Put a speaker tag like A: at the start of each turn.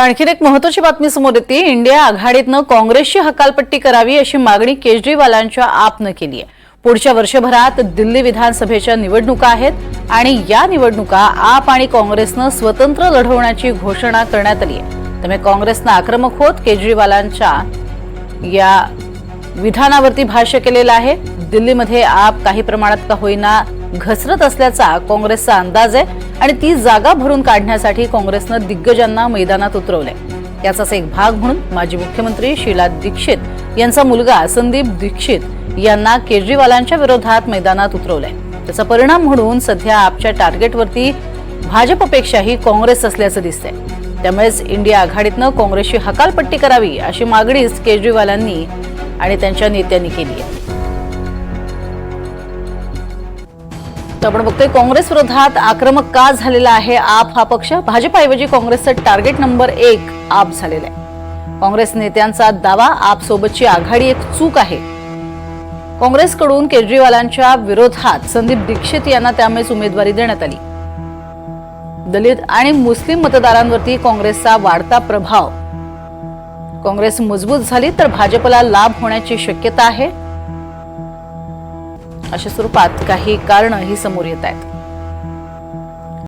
A: आणखी आणखीन एक महत्वाची बातमी समोर येते. इंडिया आघाडीतनं काँग्रेसची हकालपट्टी करावी अशी मागणी केजरीवालांच्या आपनं केली आहे. पुढच्या वर्षभरात दिल्ली विधानसभेच्या निवडणुका आहेत आणि या निवडणुका आप आणि काँग्रेसनं स्वतंत्र लढवण्याची घोषणा करण्यात आली आहे. त्यामुळे काँग्रेसनं आक्रमक होत केजरीवालांच्या या विधानावरती भाष्य केलेलं आहे. दिल्लीमध्ये आप काही प्रमाणात का होईना घसरत असल्याचा काँग्रेसचा अंदाज आहे आणि ती जागा भरून काढण्यासाठी काँग्रेसनं दिग्गजांना मैदानात उतरवलंय. याचाच एक भाग म्हणून माजी मुख्यमंत्री शीला दीक्षित यांचा मुलगा संदीप दीक्षित यांना केजरीवालांच्या विरोधात मैदानात उतरवलंय. त्याचा परिणाम म्हणून सध्या आपच्या टार्गेटवरती भाजपपेक्षाही काँग्रेस असल्याचं दिसतंय. त्यामुळेच इंडिया आघाडीतनं काँग्रेसची हकालपट्टी करावी अशी मागणीच केजरीवालांनी आणि त्यांच्या नेत्यांनी केली आहे. तर आपण बघतोय काँग्रेस विरोधात आक्रमक का झालेला आहे आप हा पक्ष? भाजपऐवजी काँग्रेसचं टार्गेट नंबर एक आप झालेला आहे. काँग्रेस नेत्यांचा दावा आप सोबतची आघाडी एक चूक आहे. काँग्रेसकडून केजरीवालांच्या विरोधात संदीप दीक्षित यांना त्यामुळेच उमेदवारी देण्यात आली. दलित आणि मुस्लिम मतदारांवरती काँग्रेसचा वाढता प्रभाव. काँग्रेस मजबूत झाली तर भाजपला लाभ होण्याची शक्यता आहे. अशा स्वरूपात काही कारणं ही समोर येत आहेत.